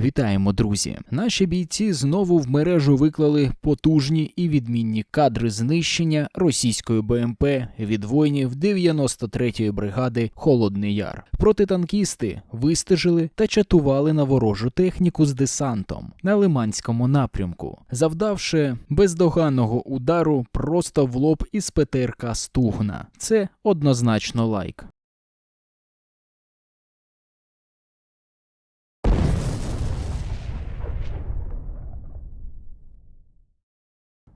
Вітаємо, друзі! Наші бійці знову в мережу виклали потужні і відмінні кадри знищення російської БМП від воїнів 93-ї бригади Холодний Яр. Протитанкісти вистежили та чатували на ворожу техніку з десантом на Лиманському напрямку, завдавши бездоганного удару просто в лоб із ПТРК Стугна. Це однозначно лайк.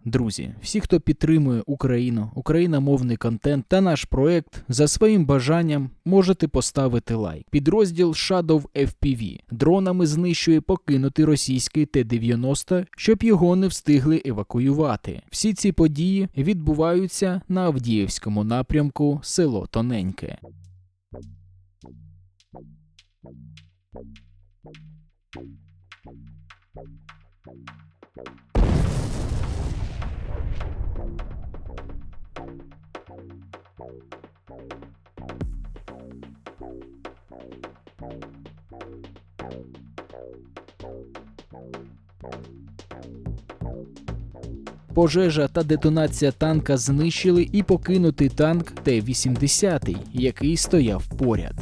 Друзі, всі, хто підтримує Україну, україномовний контент та наш проект, за своїм бажанням можете поставити лайк. Підрозділ Shadow FPV дронами знищує покинутий російський Т-90, щоб його не встигли евакуювати. Всі ці події відбуваються на Авдіївському напрямку село Тоненьке. Пожежа та детонація танка знищили і покинутий танк Т-80, який стояв поряд.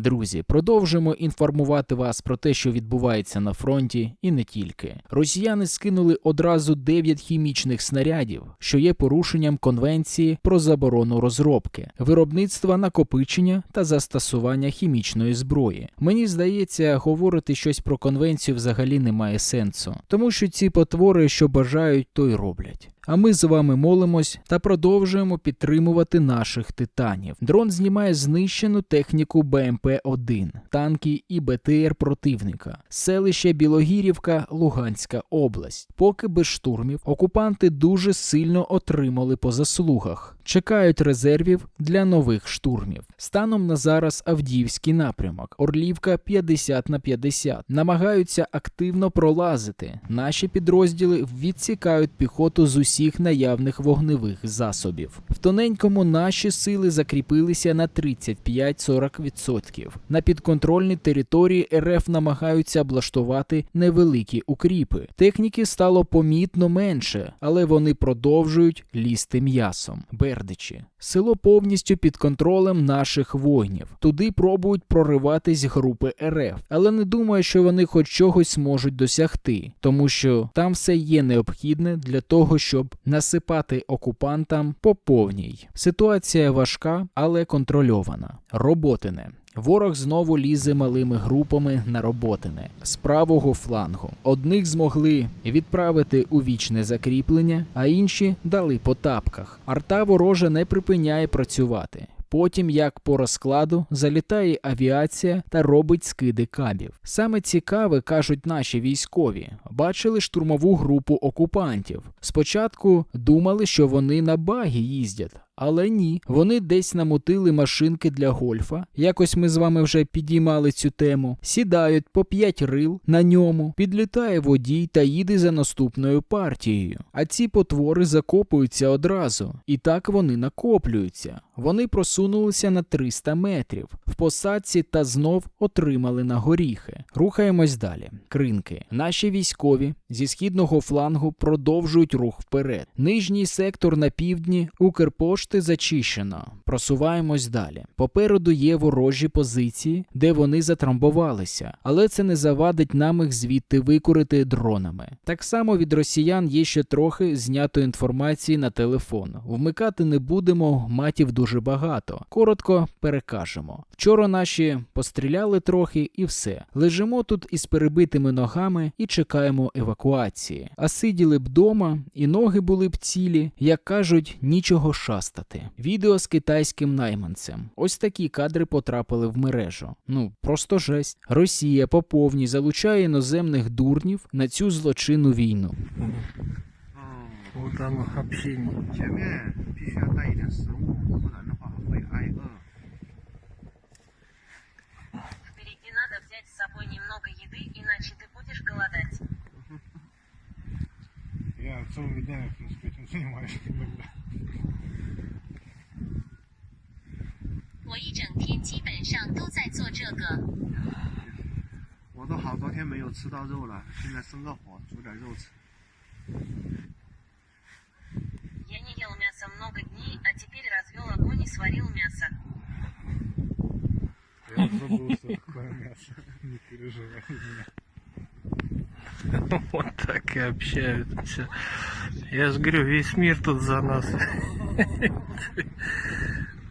Друзі, продовжимо інформувати вас про те, що відбувається на фронті, і не тільки. Росіяни скинули одразу 9 хімічних снарядів, що є порушенням конвенції про заборону розробки, виробництва накопичення та застосування хімічної зброї. Мені здається, говорити щось про конвенцію взагалі немає сенсу, тому що ці потвори, що бажають, то й роблять. А ми з вами молимось та продовжуємо підтримувати наших титанів. Дрон знімає знищену техніку БМП-1, танки і БТР противника, селище Білогірівка, Луганська область. Поки без штурмів окупанти дуже сильно отримали по заслугах. Чекають резервів для нових штурмів. Станом на зараз Авдіївський напрямок, Орлівка 50 на 50. Намагаються активно пролазити. Наші підрозділи відсікають піхоту з усіх наявних вогневих засобів. В тоненькому наші сили закріпилися на 35-40%. На підконтрольній території РФ намагаються облаштувати невеликі укріпи. Техніки стало помітно менше, але вони продовжують лізти м'ясом. Бердичі. Село повністю під контролем наших воїнів. Туди пробують прориватись групи РФ, але не думаю, що вони хоч чогось можуть досягти, тому що там все є необхідне для того, щоб насипати окупантам по повній. Ситуація важка, але контрольована. Роботине. Ворог знову лізе малими групами на роботине з правого флангу. Одних змогли відправити у вічне закріплення, а інші дали по тапках. Арта ворожа не припиняє працювати. Потім, як по розкладу, залітає авіація та робить скиди кабів. Саме цікаве кажуть наші військові. Бачили штурмову групу окупантів. Спочатку думали, що вони на багі їздять. Але ні, вони десь намотили машинки для гольфа. Якось ми з вами вже підіймали цю тему. Сідають по п'ять рил на ньому, підлітає водій та їде за наступною партією. А ці потвори закопуються одразу. І так вони накоплюються. Вони просунулися на 300 метрів в посадці та знов отримали на горіхи. Рухаємось далі. Кринки. Наші військові зі східного флангу продовжують рух вперед. Нижній сектор на півдні Укрпошти зачищено. Просуваємось далі. Попереду є ворожі позиції, де вони затрамбувалися, але це не завадить нам їх звідти викурити дронами. Так само від росіян є ще трохи знято інформації на телефон. Вмикати не будемо, матів дуже багато. Коротко перекажемо. Вчора наші постріляли трохи і все. Лежимо тут із перебитими ногами і чекаємо евакуації. А сиділи б дома, і ноги були б цілі, як кажуть, нічого використати. Відео з китайським найманцем. Ось такі кадри потрапили в мережу. Ну просто жесть. Росія поповні залучає іноземних дурнів на цю злочинну війну. Впереди надо взять с собой немного еды, иначе ты будешь голодать. Я целыми днями, в принципе, этим занимаюсь иногда. 在做这个。我都好多天没有吃到肉了，现在生个火，煮点肉吃。 Я не ел мясо много дней, а теперь развел огонь и сварил мясо. Я забыл, что такое мясо. Не переживай меня. Вот так и общаются. Я же говорю, весь мир тут за нас.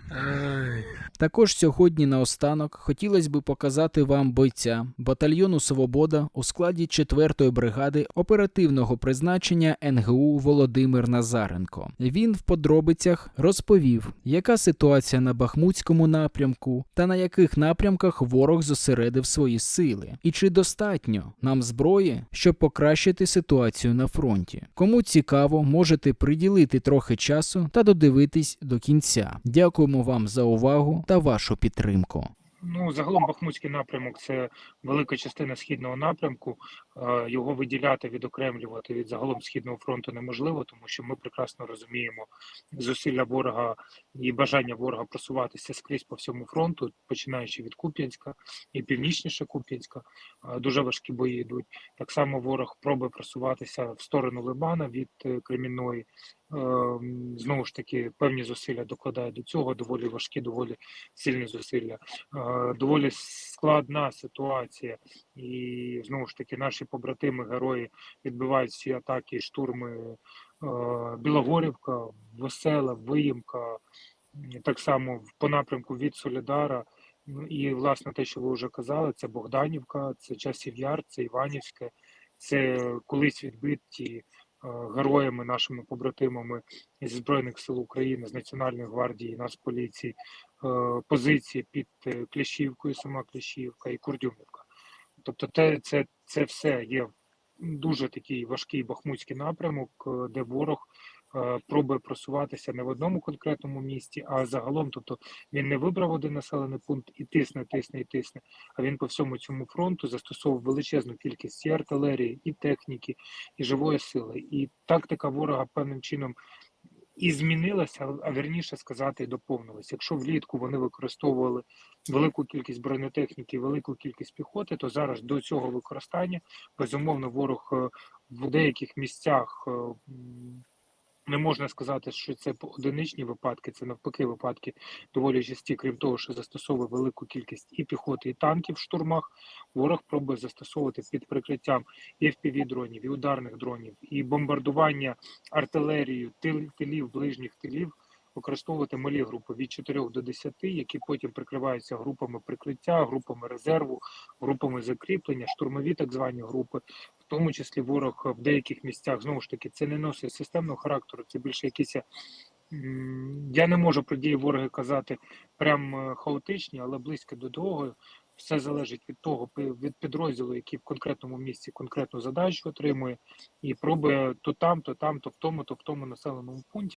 Також сьогодні наостанок хотілося б показати вам бойця батальйону Свобода у складі 4-ї бригади оперативного призначення НГУ Володимир Назаренко. Він в подробицях розповів, яка ситуація на Бахмутському напрямку та на яких напрямках ворог зосередив свої сили, і чи достатньо нам зброї, щоб покращити ситуацію на фронті. Кому цікаво, можете приділити трохи часу та додивитись до кінця. Дякуємо вам за увагу та вашу підтримку. Ну, загалом Бахмутський напрямок це велика частина східного напрямку. Е, Його виділяти, відокремлювати від загалом східного фронту неможливо, тому що ми прекрасно розуміємо зусилля ворога і бажання ворога просуватися скрізь по всьому фронту, починаючи від Куп'янська і північніше Куп'янська. Е, Дуже важкі бої йдуть. Так само ворог пробує просуватися в сторону Либана від е, Кремінної. Е, м, Знову ж таки, певні зусилля докладає до цього, доволі важкі, доволі сильні зусилля. Е, Доволі складна ситуація, і знову ж таки наші побратими герої відбивають всі атаки, штурми е, Білогорівка, Весела, Виїмка, так само по напрямку від Солідара. Ну, І власне те, що ви вже казали, це Богданівка, це Часів Яр, це Іванівське, це колись відбиті героями, нашими побратимами із Збройних сил України, з Національної гвардії, Нацполіції, е, позиції під е, Кліщівкою, сама Кліщівка і Курдюмівка. Тобто, те, це, це все є дуже такий важкий бахмутський напрямок, е, де ворог е, пробує просуватися не в одному конкретному місті, а загалом, тобто він не вибрав один населений пункт і тисне, тисне і тисне. А він по всьому цьому фронту застосовував величезну кількість і артилерії, і техніки, і живої сили. І тактика ворога певним чином і змінилася, а верніше сказати, доповнилася. Якщо влітку вони використовували велику кількість бронетехніки, велику кількість піхоти, то зараз до цього використання безумовно ворог е, в деяких місцях. Не можна сказати, що це одиничні випадки, це навпаки випадки доволі часті, крім того, що застосовує велику кількість і піхоти, і танків в штурмах. Ворог пробує застосовувати під прикриттям і fpv дронів, і ударних дронів, і бомбардування артилерією тил, тилів, ближніх тилів, використовувати малі групи від 4 до 10, які потім прикриваються групами прикриття, групами резерву, групами закріплення, штурмові так звані групи. В тому числі ворог в деяких місцях знову ж таки це не носить системного характеру, це більше якісь. Я не можу про дії ворога казати прям е, хаотичні, але близько до того. Все залежить від того, від підрозділу, який в конкретному місці конкретну задачу отримує, і пробує то там, то там, то в тому, то в тому населеному пункті